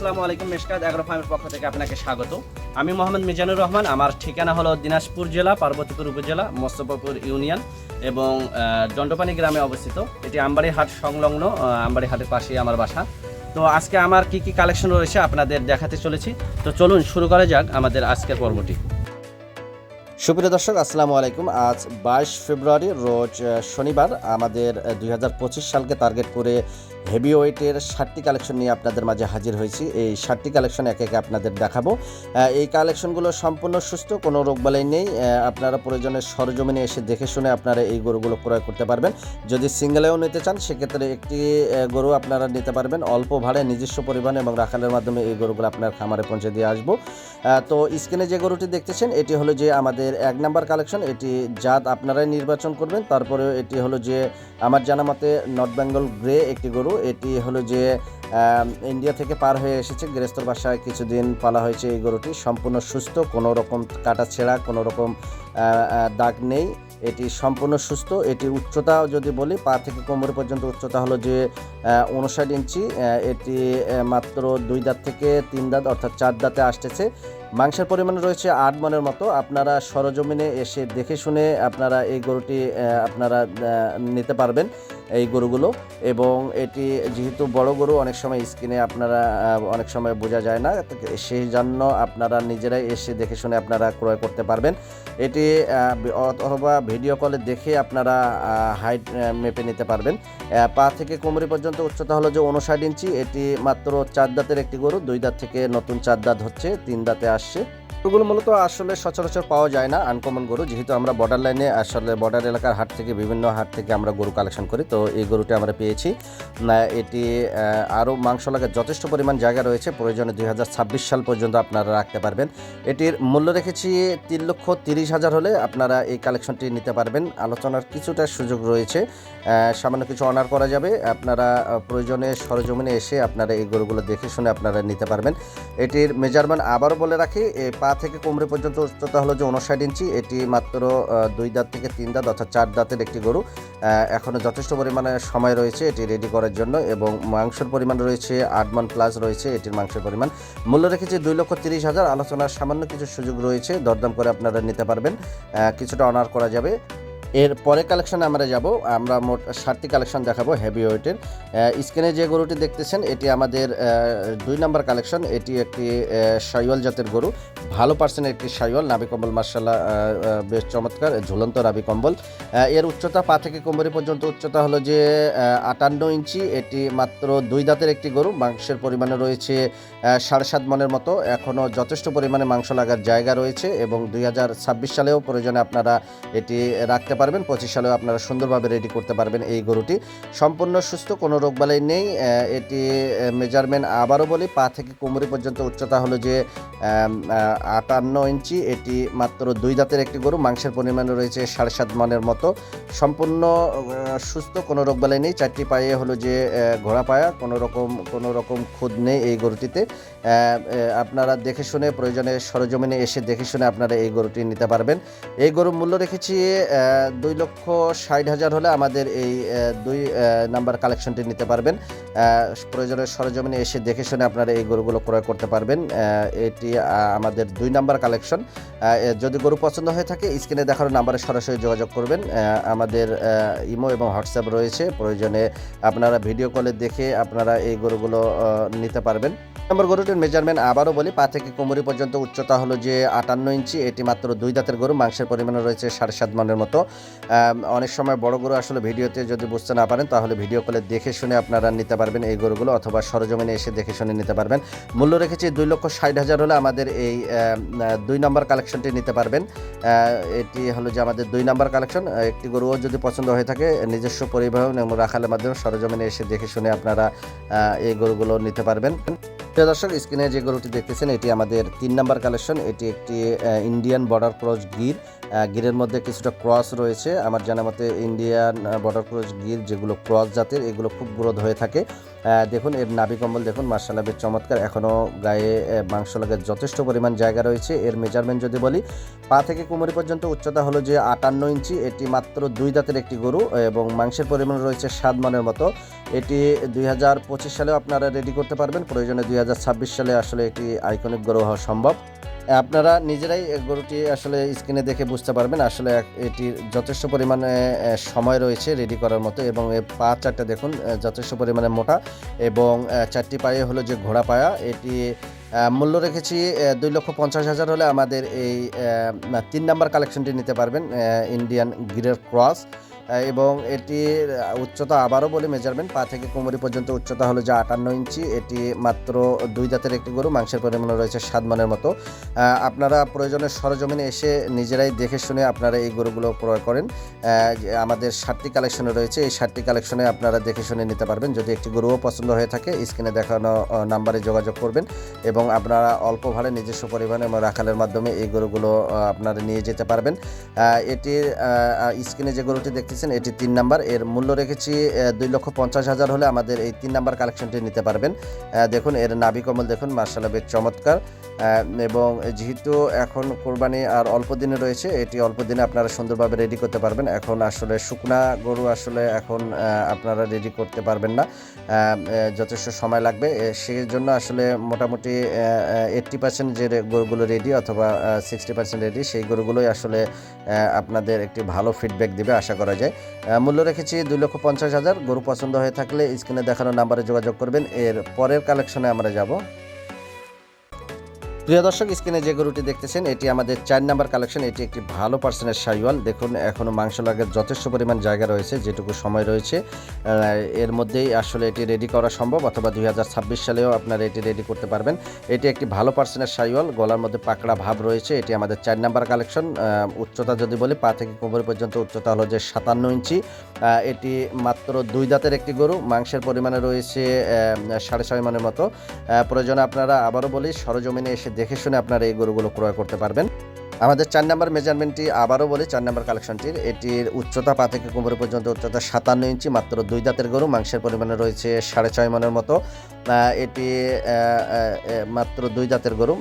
আলাইকুম মেশকাত এগারো ফার্মের পক্ষ থেকে আপনাকে স্বাগত। আমি মোহাম্মদ মিজানুর রহমান, আমার ঠিকানা হলো দিনাজপুর জেলা, পার্বতীপুর উপজেলা, মোস্তফাপুর ইউনিয়ন এবং দণ্ডপানি গ্রামে অবস্থিত। এটি আমবাড়ি হাট সংলগ্ন আমবাড়ি হাটের পাশেই আমার বাসা। তো আজকে আমার কি কি কালেকশন রয়েছে আপনাদের দেখাতে চলেছি। তো চলুন শুরু করা যাক আমাদের আজকের পর্বটি। সুপ্রিয় দর্শক, আসসালামু আলাইকুম। আজ বাইশ ফেব্রুয়ারি, রোজ শনিবার আমাদের দুই হাজার পঁচিশ সালকে টার্গেট করে হেভি ওয়েটের ষাটটি কালেকশন নিয়ে আপনাদের মাঝে হাজির হয়েছি। এই ষাটটি কালেকশন একে একে আপনাদের দেখাবো। এই কালেকশনগুলো সম্পূর্ণ সুস্থ, কোনো রোগবালাই নেই। আপনারা প্রয়োজনে সরজমিনে এসে দেখে শুনে আপনারা এই গরুগুলো ক্রয় করতে পারবেন। যদি সিঙ্গেলেও নিতে চান, সেক্ষেত্রে একটি গরু আপনারা নিতে পারবেন। অল্প ভাড়ায় নিজস্ব পরিবহন এবং রাখালের মাধ্যমে এই গরুগুলো আপনার খামারে পৌঁছে দিয়ে আসব। তো স্ক্রিনে যে গরুটি দেখতেছেন, এটি হলো যে আমাদের এক নাম্বার কালেকশন। এটি জাত আপনারাই নির্বাচন করবেন। তারপরে এটি হলো যে, আমার জানা মতে নর্থ বেঙ্গল গ্রে একটি গরু। এটি হলো যে ইন্ডিয়া থেকে পার হয়ে এসেছে গৃহস্থর বাসায় কিছুদিন পালা হয়েছে এই গরুটি। সম্পূর্ণ সুস্থ, কোনো রকম কাটা ছেঁড়া, কোনো রকম দাগ নেই। এটি সম্পূর্ণ সুস্থ, এটি উচ্চতা যদি বলি, পা থেকে কোমর পর্যন্ত উচ্চতা হলো যে উনষাট ইঞ্চি। এটি মাত্র দুই দাঁত থেকে তিন দাঁত, অর্থাৎ চার দাঁতে আসতেছে। মাংসের পরিমাণ রয়েছে আট মনের মতো। আপনারা সরজমিনে এসে দেখে শুনে আপনারা এই গরুটি আপনারা নিতে পারবেন। এই গরুগুলো এবং এটি যেহেতু বড় গরু, অনেক সময় স্কিনে আপনারা অনেক সময় বোঝা যায় না, সেই জন্য আপনারা নিজেরাই এসে দেখে শুনে আপনারা ক্রয় করতে পারবেন। এটি অথবা ভিডিও কলে দেখে আপনারা হাইট মেপে নিতে পারবেন। পা থেকে কোমরি পর্যন্ত উচ্চতা হলো যে উনষাট ইঞ্চি, এটি মাত্র চার দাঁতের একটি গরু, দুই দাঁত থেকে নতুন চার দাঁত হচ্ছে, তিন দাঁতে আসছে। গরুগুলো মূলত আসলে সচরাচর পাওয়া যায় না আনকমন গরু। যেহেতু আমরা বর্ডার লাইনে আসলে বর্ডার এলাকার হাট থেকে, বিভিন্ন হাট থেকে আমরা গরু কালেকশন করি, তো এই গরুটি আমরা পেয়েছি। এটি আরও মাংস লাগার যথেষ্ট পরিমাণ জায়গা রয়েছে। প্রয়োজনে দুই হাজার ছাব্বিশ সাল পর্যন্ত আপনারা রাখতে পারবেন। এটির মূল্য রেখেছি তিন লক্ষ তিরিশ হাজার হলে আপনারা এই কালেকশনটি নিতে পারবেন। আলোচনার কিছুটা সুযোগ রয়েছে। সামান্য কিছু অনার করা যাবে। আপনারা প্রয়োজনে সরজমিনে এসে আপনারা এই গরুগুলো দেখে শুনে আপনারা নিতে পারবেন। এটির মেজারমেন্ট আবারও বলে রাখি পা থেকে কোমরে পর্যন্ত উচ্চতা হলো যে উনষাট ইঞ্চি। এটি মাত্র দুই দাঁত থেকে তিন দাঁত অর্থাৎ চার দাঁতের একটি গরু। এখনও যথেষ্ট পরিমাণে সময় রয়েছে এটি রেডি করার জন্য এবং মাংসের পরিমাণ রয়েছে আট মান প্লাস রয়েছে এটির মাংসের পরিমাণ। মূল্য রেখেছি দুই লক্ষ তিরিশ হাজার। আলোচনার সামান্য কিছু সুযোগ রয়েছে, দরদাম করে আপনারা নিতে পারবেন। কিছুটা অনার করা যাবে। এর পরে কালেকশনে আমরা যাব। আমরা মোট ষাটটি কালেকশন দেখাবো হেভি ওয়েটের স্ক্রিনে যে গরুটি দেখতেছেন, এটি আমাদের দুই নম্বর কালেকশন এটি একটি সাইওয়াল জাতের গরু। ভালো পার্সেন্টের একটি সাইওয়াল নাবি কম্বল মার্শাল্লাহ বেশ চমৎকার ঝুলন্ত নাবি কম্বল। এর উচ্চতা পা থেকে কোমরি পর্যন্ত উচ্চতা হলো যে আটান্ন ইঞ্চি, এটি মাত্র দুই দাঁতের একটি গরু, মাংসের পরিমাণে রয়েছে সাড়ে সাত মনের মতো, এখনও যথেষ্ট পরিমাণে মাংস লাগার জায়গা রয়েছে এবং দুই হাজার ছাব্বিশ সালেও প্রয়োজনে আপনারা এটি রাখতে পারবেন, পঁচিশ সালেও আপনারা সুন্দরভাবে রেডি করতে পারবেন এই গরুটি। সম্পূর্ণ সুস্থ, কোনো রোগবালাই নেই এটি মেজারমেন্ট আবারও বলি, পা থেকে কোমরি পর্যন্ত উচ্চতা হলো যে আটান্ন ইঞ্চি এটি মাত্র দুই দাঁতের একটি গরু মাংসের পরিমাণ রয়েছে সাড়ে সাত মনের মতো। সম্পূর্ণ সুস্থ কোনো রোগ রোগবালাই নেই চারটি পায়ে হলো যে ঘোড়া পায়া কোনো রকম কোনো রকম খুদ নেই এই গরুটিতে। আপনারা দেখে শুনে প্রয়োজনে সরজমিনে এসে দেখে শুনে আপনারা এই গরুটি নিতে পারবেন। এই গরুর মূল্য রেখেছি দুই লক্ষ ষাট হাজার হলে আমাদের এই দুই নাম্বার কালেকশনটি নিতে পারবেন। প্রয়োজনে সরজমিনে এসে দেখে শুনে আপনারা এই গরুগুলো ক্রয় করতে পারবেন। এটি আহ, আমাদের দুই নাম্বার কালেকশন। যদি গরু পছন্দ হয়ে থাকে, স্ক্রিনে দেখার নাম্বারে সরাসরি যোগাযোগ করবেন। আমাদের ইমো এবং হোয়াটসঅ্যাপ রয়েছে। প্রয়োজনে আপনারা ভিডিও কলে দেখে আপনারা এই গরুগুলো নিতে পারবেন। নম্বর গরুটির মেজারমেন্ট আবারও বলি, পা থেকে কোমরি পর্যন্ত উচ্চতা হলো যে আটান্ন ইঞ্চি, এটি মাত্র দুই দাঁতের গরু, মাংসের পরিমাণ রয়েছে সাড়ে সাত মনের মতো। অনেক সময় বড় গরু আসলে ভিডিওতে যদি বুঝতে না পারেন, তাহলে ভিডিও কলে দেখে শুনে আপনারা নিতে পারবেন এই গরুগুলো, অথবা সরজমিনে এসে দেখে শুনে নিতে পারবেন। মূল্য রেখেছি দুই লক্ষ ষাট হাজার হলে আমাদের এই দুই নম্বর কালেকশনটি নিতে পারবেন। এটি হলো যে আমাদের দুই নম্বর কালেকশন একটি গরুও যদি পছন্দ হয়ে থাকে, নিজস্ব পরিবহন এবং রাখালের মাধ্যমে সরজমিনে এসে দেখে শুনে আপনারা এই গরুগুলো নিতে পারবেন। প্রিয় দর্শক, স্ক্রিনে যে গরুটি দেখতেছেন, এটি আমাদের তিন নাম্বার কালেকশন এটি একটি ইন্ডিয়ান বর্ডার ক্রস গির। গিরের মধ্যে কিছুটা ক্রস রয়েছে। আমার জানা মতে ইন্ডিয়ান বর্ডার ক্রস গির যেগুলো ক্রস জাতের, এগুলো খুব গ্রোথ হয়ে থাকে। দেখুন, এর নাভি কম্বল দেখুন, মার্শাল্লাহ বেশ চমৎকার। এখনও গায়ে মাংস লাগার যথেষ্ট পরিমাণ জায়গা রয়েছে। এর মেজারমেন্ট যদি বলি, পা থেকে কোমরি পর্যন্ত উচ্চতা হলো যে আটান্ন ইঞ্চি, এটি মাত্র দুই দাঁতের একটি গরু এবং মাংসের পরিমাণ রয়েছে সাত মানের মতো। এটি দুই হাজার পঁচিশ সালেও আপনারা রেডি করতে পারবেন। প্রয়োজনে দুই হাজার ছাব্বিশ সালে আসলে একটি আইকনিক গরু হওয়া সম্ভব। আপনারা নিজেরাই গরুটি আসলে স্ক্রিনে দেখে বুঝতে পারবেন, আসলে এটির যথেষ্ট পরিমাণে সময় রয়েছে রেডি করার মতো এবং এর পা চারটা দেখুন যথেষ্ট পরিমাণে মোটা এবং চারটি পায়ে হলো যে ঘোড়া পায়া। এটি মূল্য রেখেছি দুই লক্ষ পঞ্চাশ হাজার হলে আমাদের এই তিন নাম্বার কালেকশনটি নিতে পারবেন ইন্ডিয়ান গিরের ক্রস এবং এটির উচ্চতা আবারও বলি মেজারমেন্ট পা থেকে কোমরি পর্যন্ত উচ্চতা হলো যে আটান্ন ইঞ্চি। এটি মাত্র দুই জাতের একটি গরু, মাংসের পরিমাণ রয়েছে সাত মনের মতো। আপনারা প্রয়োজনে সরজমিনে এসে নিজেরাই দেখে শুনে আপনারা এই গরুগুলো ক্রয় করেন। আমাদের ষাটটি কালেকশনে রয়েছে, এই ষাটটি কালেকশনে আপনারা দেখে শুনে নিতে পারবেন। যদি একটি গরুও পছন্দ হয়ে থাকে, স্ক্রিনে দেখানো নাম্বারে যোগাযোগ করবেন এবং আপনারা অল্প ভাড়ে নিজস্ব পরিমাণে এবং রাখালের মাধ্যমে এই গরুগুলো আপনারা নিয়ে যেতে পারবেন। এটির স্ক্রিনে যে গরুটি দেখতেছেন এটি তিন নাম্বার। এর মূল্য রেখেছি দুই লক্ষ পঞ্চাশ হাজার হলে আমাদের এই তিন নাম্বার কালেকশনটি নিতে পারবেন। দেখুন, এর নাভি কমল দেখুন, মার্শাল্লাহ বেশ চমৎকার। এবং যেহেতু এখন কোরবানি আর অল্প দিনে রয়েছে, এটি অল্প দিনে আপনারা সুন্দরভাবে রেডি করতে পারবেন। এখন আসলে শুকনা গরু আসলে এখন আপনারা রেডি করতে পারবেন না। যথেষ্ট সময় লাগবে। সেই জন্য আসলে মোটামুটি এইট্টি পার্সেন্ট যে গরুগুলো রেডি অথবা সিক্সটি পার্সেন্ট রেডি সেই গরুগুলোই আসলে আপনাদের একটি ভালো ফিডব্যাক দেবে, আশা করা যায়। আহ, মূল্য রেখেছি দুই লক্ষ পঞ্চাশ হাজার। গরু পছন্দ হয়ে থাকলে স্ক্রিনে দেখানো নাম্বারে যোগাযোগ করবেন। এর পরের কালেকশনে আমরা যাব। প্রিয় দর্শক, স্ক্রিনে যে গরুটি দেখতেছেন, এটি আমাদের চার নাম্বার কালেকশন এটি একটি ভালো পার্সেন্টের সাইওয়াল। দেখুন এখনও মাংস লাগার যথেষ্ট পরিমাণ জায়গা রয়েছে, যেটুকু সময় রয়েছে। এর মধ্যেই আসলে এটি রেডি করা সম্ভব, অথবা দুই হাজার ছাব্বিশ সালেও আপনারা এটি রেডি করতে পারবেন। এটি একটি ভালো পার্সেন্টের সাইওয়াল, গলার মধ্যে পাকড়া ভাব রয়েছে, এটি আমাদের চার নাম্বার কালেকশন উচ্চতা যদি বলি, পা থেকে কোমর পর্যন্ত উচ্চতা হলো যে সাতান্ন ইঞ্চি। এটি মাত্র দুই দাঁতের একটি গরু, মাংসের পরিমাণে রয়েছে সাড়ে ছয় মনের মতো। প্রয়োজনে আপনারা আবারও বলি, সরজমিনে এসে দেখে শুনে আপনারা এই গরুগুলো ক্রয় করতে পারবেন। আমাদের চার নাম্বার মেজারমেন্টটি আবারও বলি, চার নাম্বার কালেকশনটির এটির উচ্চতা পা থেকে কোমর পর্যন্ত উচ্চতা সাতান্ন ইঞ্চি, মাত্র দুই দাঁতের গরু, মাংসের পরিমাণে রয়েছে সাড়ে ছয় মনের মতো। এটি মাত্র দুই দাঁতের গরু।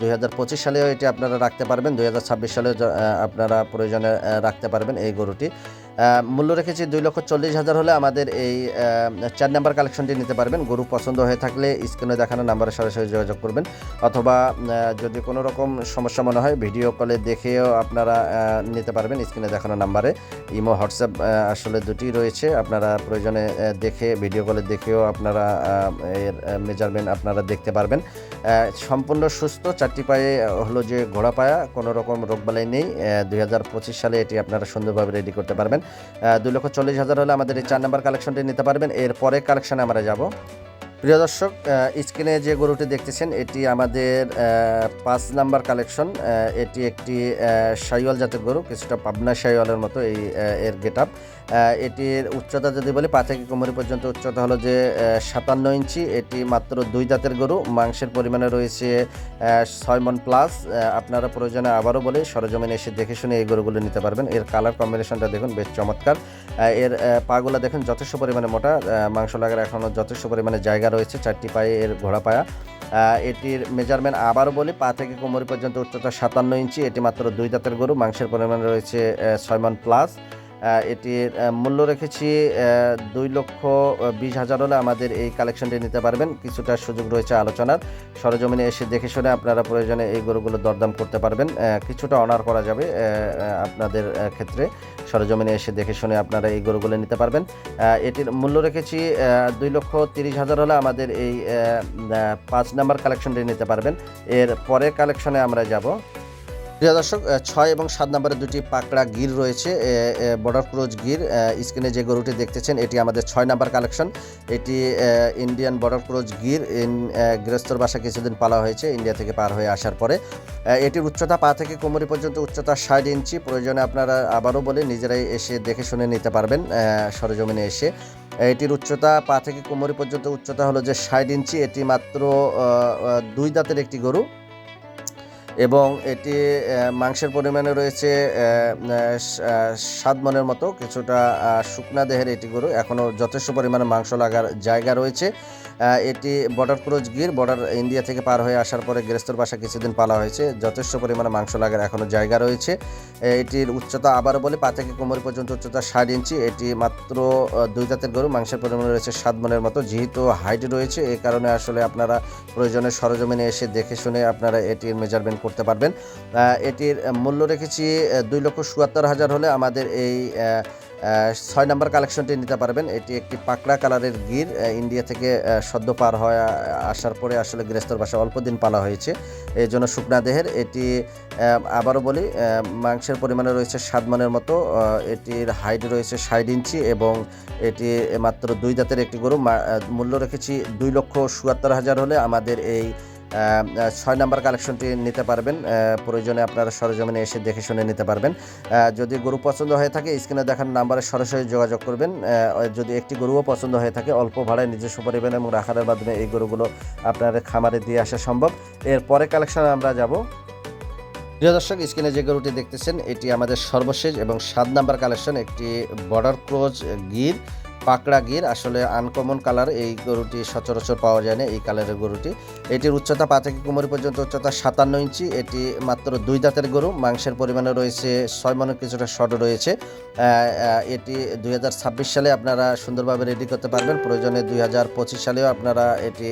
দুই হাজার পঁচিশ সালেও এটি আপনারা রাখতে পারবেন, দুই হাজার ছাব্বিশ সালেও আপনারা প্রয়োজনে রাখতে পারবেন এই গরুটি। মূল্য রেখেছি দুই লক্ষ চল্লিশ হাজার হলে আমাদের এই চার নাম্বার কালেকশনটি নিতে পারবেন। গরু পছন্দ হয়ে থাকলে স্ক্রিনে দেখানো নাম্বারে সরাসরি যোগাযোগ করবেন। অথবা যদি কোনো রকম সমস্যা মনে হয়, ভিডিও কলে দেখেও আপনারা নিতে পারবেন স্ক্রিনে দেখানো নাম্বারে। ইমো, হোয়াটসঅ্যাপ আসলে দুটি রয়েছে। আপনারা প্রয়োজনে দেখে, ভিডিও কলে দেখেও আপনারা এর মেজারমেন্ট আপনারা দেখতে পারবেন। সম্পূর্ণ সুস্থ, চারটি পায়ে হলো যে ঘোড়া পায়া, কোনো রকম রোগবালাই নেই। দুই হাজার পঁচিশ সালে এটি আপনারা সুন্দরভাবে রেডি করতে পারবেন। দুই লক্ষ চল্লিশ হাজার হলে আমাদের এই চার নাম্বার কালেকশনটি নিতে পারবেন। এর পরের কালেকশনে আমরা যাব। প্রিয় দর্শক স্ক্রিনে যে গরুটি দেখতেছেন, এটি আমাদের পাঁচ নাম্বার কালেকশন এটি একটি শাইওয়াল জাতের গরু, কিছুটা পাবনা শাইওয়ালের মতো এই এর গেট আপ এটির উচ্চতা যদি বলি পা থেকে কোমরি পর্যন্ত উচ্চতা হলো যে সাতান্ন ইঞ্চি। এটি মাত্র দুই দাঁতের গরু। মাংসের পরিমাণে রয়েছে ছয় মন প্লাস আপনারা প্রয়োজনে আবারও বলে, সরজমিনে এসে দেখে শুনে এই গরুগুলো নিতে পারবেন। এর কালার কম্বিনেশনটা দেখুন, বেশ চমৎকার। এর পাগুলো দেখুন, যথেষ্ট পরিমাণে মোটা। মাংস লাগার এখনও যথেষ্ট পরিমাণে জায়গা রয়েছে, চারটি পায়ে এর ঘোড়া পায়া। এটির মেজারমেন্ট আবারও বলি পা থেকে কোমর পর্যন্ত উচ্চতা সাতান্ন ইঞ্চি। এটি মাত্র দুই দাঁতের গরু। মাংসের পরিমাণ রয়েছে ছয় মন প্লাস এটির মূল্য রেখেছি দুই লক্ষ বিশ হাজার হলে আমাদের এই কালেকশনটি নিতে পারবেন। কিছুটা সুযোগ রয়েছে আলোচনার। সরজমিনে এসে দেখে শুনে আপনারা প্রয়োজনে এই গরুগুলো দরদাম করতে পারবেন। কিছুটা অনার করা যাবে আপনাদের ক্ষেত্রে। সরজমিনে এসে দেখে শুনে আপনারা এই গরুগুলো নিতে পারবেন। এটির মূল্য রেখেছি দুই লক্ষ তিরিশ হাজার হলে আমাদের এই পাঁচ নাম্বার কালেকশনটি নিতে পারবেন। এর পরের কালেকশনে আমরা যাব। প্রিয় দর্শক ছয় এবং সাত নম্বরে দুটি পাকড়া গির রয়েছে। বর্ডার ক্রোজ গির স্ক্রিনে যে গরুটি দেখতেছেন, এটি আমাদের ছয় নাম্বার কালেকশন এটি ইন্ডিয়ান বর্ডার ক্রোজ গির ইন গৃহস্থর বাসা কিছুদিন পালা হয়েছে ইন্ডিয়া থেকে পার হয়ে আসার পরে। এটির উচ্চতা পা থেকে কোমরি পর্যন্ত উচ্চতা ষাট ইঞ্চি। প্রয়োজনে আপনারা আবারও বলে, নিজেরাই এসে দেখে শুনে নিতে পারবেন সরজমিনে এসে। এটির উচ্চতা পা থেকে কোমরি পর্যন্ত উচ্চতা হলো যে ষাট ইঞ্চি। এটি মাত্র দুই দাঁতের একটি গরু। এবং এটি মাংসের পরিমাণে রয়েছে সাত মনের মতো। কিছুটা শুকনা দেহের এটি গরু। এখনও যথেষ্ট পরিমাণে মাংস লাগার জায়গা রয়েছে। এটি border cross Gir border India থেকে পার হয়ে আসার পরে গৃহস্থর বাসা কিছুদিন পালা হয়েছে। যথেষ্ট পরিমাণে মাংস লাগার এখনও জায়গা রয়েছে। এটির উচ্চতা আবারও বলে পা থেকে কোমর পর্যন্ত উচ্চতা ষাট ইঞ্চি। এটি মাত্র দুই দাঁতের গরু, মাংসের পরিমাণ রয়েছে সাত মনের মতো। যেহেতু হাইট রয়েছে এই কারণে আসলে আপনারা প্রয়োজনে সরজমিনে এসে দেখে শুনে আপনারা এটির মেজারমেন্ট করতে পারবেন। এটির মূল্য রেখেছি দুই লক্ষ চুয়াত্তর হাজার হলে আমাদের এই ছয় নাম্বার কালেকশনটি নিতে পারবেন। এটি একটি পাকড়া কালারের গির ইন্ডিয়া থেকে সদ্য পার হয়ে আসার পরে আসলে গৃহস্থর বাসা অল্প দিন পালা হয়েছে। এই জন্য শুকনা দেহের, এটি আবারও বলি মাংসের পরিমাণে রয়েছে সাত মনের মতো এটির হাইট রয়েছে ষাট ইঞ্চি এবং এটি মাত্র দুই দাঁতের একটি গরু। মূল্য রেখেছি দুই লক্ষ চুয়াত্তর হাজার হলে আমাদের এই ছয় নাম্বার কালেকশনটি নিতে পারবেন। প্রয়োজনে আপনারা সরজমিনে এসে দেখে শুনে নিতে পারবেন। যদি গরু পছন্দ হয়ে থাকে, স্ক্রিনে দেখার নাম্বারে সরাসরি যোগাযোগ করবেন। যদি একটি গরুও পছন্দ হয়ে থাকে, অল্প ভাড়ায় নিজস্ব পরিমাণ এবং রাখারের মাধ্যমে এই গরুগুলো আপনার খামারে দিয়ে আসা সম্ভব। এর পরে কালেকশনে আমরা যাব। প্রিয় দর্শক, স্ক্রিনে যে গরুটি দেখতেছেন, এটি আমাদের সর্বশেষ এবং সাত নাম্বার কালেকশন, একটি বর্ডার ক্রোজ গির। পাকড়া গির, আসলে আনকমন কালার এই গরুটি সচরাচর পাওয়া যায় না, এই কালারের গরুটি। এটির উচ্চতা পা থেকে কোমর পর্যন্ত উচ্চতা সাতান্ন ইঞ্চি, এটি মাত্র দুই দাঁতের গরু, মাংসের পরিমাণে রয়েছে ছয় মনের কিছুটা শট রয়েছে। এটি দুই হাজার ছাব্বিশ সালে আপনারা সুন্দরভাবে রেডি করতে পারবেন, প্রয়োজনে দুই হাজার পঁচিশ সালেও আপনারা এটি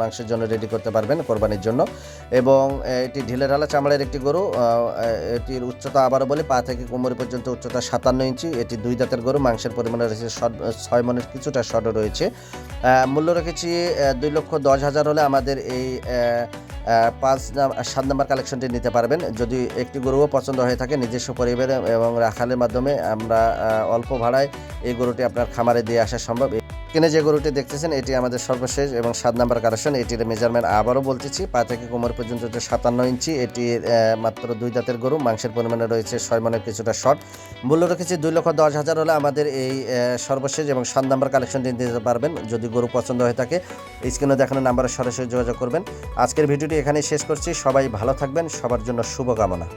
মাংসের জন্য রেডি করতে পারবেন কোরবানির জন্য। এবং এটি ঢিলের হালা চামড়ার একটি গরু এটির উচ্চতা আবারও বলে পা থেকে কোমর পর্যন্ত উচ্চতা সাতান্ন ইঞ্চি, এটি দুই দাঁতের গরু, মাংসের পরিমাণে রয়েছে শর্ট- ছয় মনের কিছুটা শর্ট রয়েছে। মূল্য রেখেছি দুই লক্ষ দশ হাজার হলে আমাদের এই পাঁচ সাত নাম্বার কালেকশনটি নিতে পারবেন। যদি একটি গরুও পছন্দ হয়ে থাকে নিজস্ব পরিবারে এবং রাখালের মাধ্যমে আমরা অল্প ভাড়ায় এই গরুটি আপনার খামারে দিয়ে আসা সম্ভব। কিনে যে গরুটি দেখতেছেন, এটি আমাদের সর্বশেষ এবং সাত নাম্বার কালেকশন এটির মেজারমেন্ট আবারও বলতেছি পা থেকে কোমর পর্যন্ত হচ্ছে সাতান্ন ইঞ্চি, এটি মাত্র দুই দাঁতের গরু, মাংসের পরিমাণে রয়েছে ছয় মনের কিছুটা শর্ট মূল্য রেখেছি দুই লক্ষ দশ হাজার হলে আমাদের এই সর্বশেষ এবং সাত নাম্বার কালেকশনটি নিতে পারবেন। যদি গরু পছন্দ হয়ে থাকে, স্ক্রিনে দেখানো নাম্বারে সরাসরি যোগাযোগ করবেন। আজকের ভিডিওটি এখানেই শেষ করছি। সবাই ভালো থাকবেন। সবার জন্য শুভকামনা।